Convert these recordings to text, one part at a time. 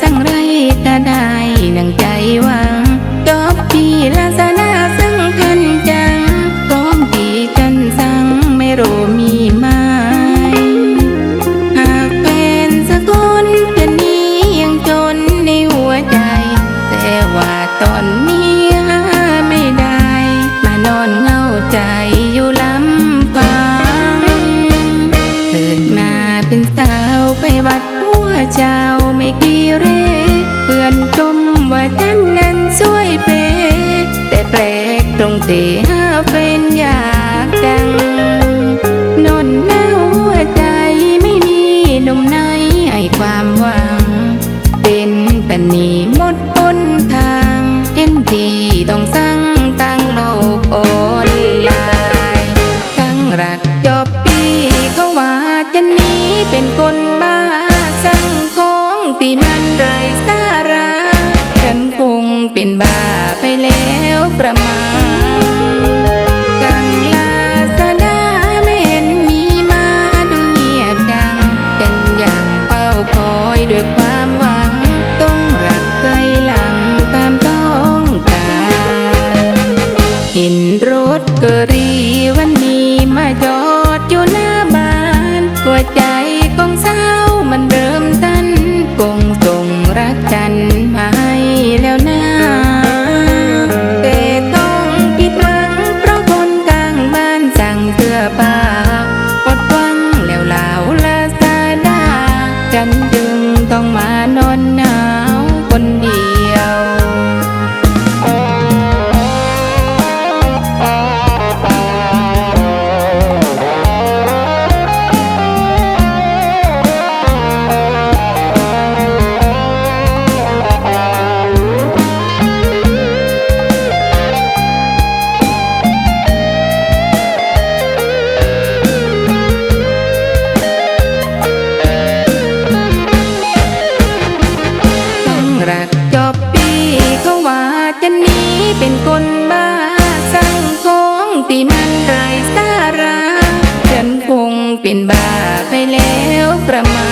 สั่งไรก็ได้ กตรงที่หาเป็นอยากดัง นอนหน้าหัวใจไม่มีนมไหนให้ความหวัง เป็นปันนีหมดหนทางเห็นที่ต้องสั่งตั้งโลกออนไลน์ทั้งรักจบปีเขาว่าจะหนี้เป็นคนบ้าสั่งของที่มันไรสาระฉันคงเป็นบ้าไปแล้ว อยด้วยความหวัง ต้องรักใจหลังตามต้องการเห็นรถเกอรีวันนี้มาจอดอยู่หน้าบ้านหัวใจของสามันเริ่มตันคงส่งรักกันมาให้แล้วนะแต่ต้องผิดหวังเพราะคนกลางบ้านสั่งเสื้อผ้าหมดหวังแล้วลาวลาซาดาฉันจึงต้องมานอน หน ประมา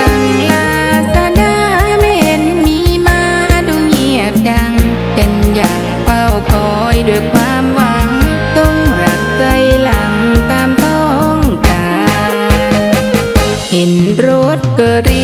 กังลาสนาเม็นมีมาดูเงียบดัง เป็นอย่างเฝ้าคอยด้วยความหวัง ต้องรักใจหลังตามต้องการ เห็นรถก็รี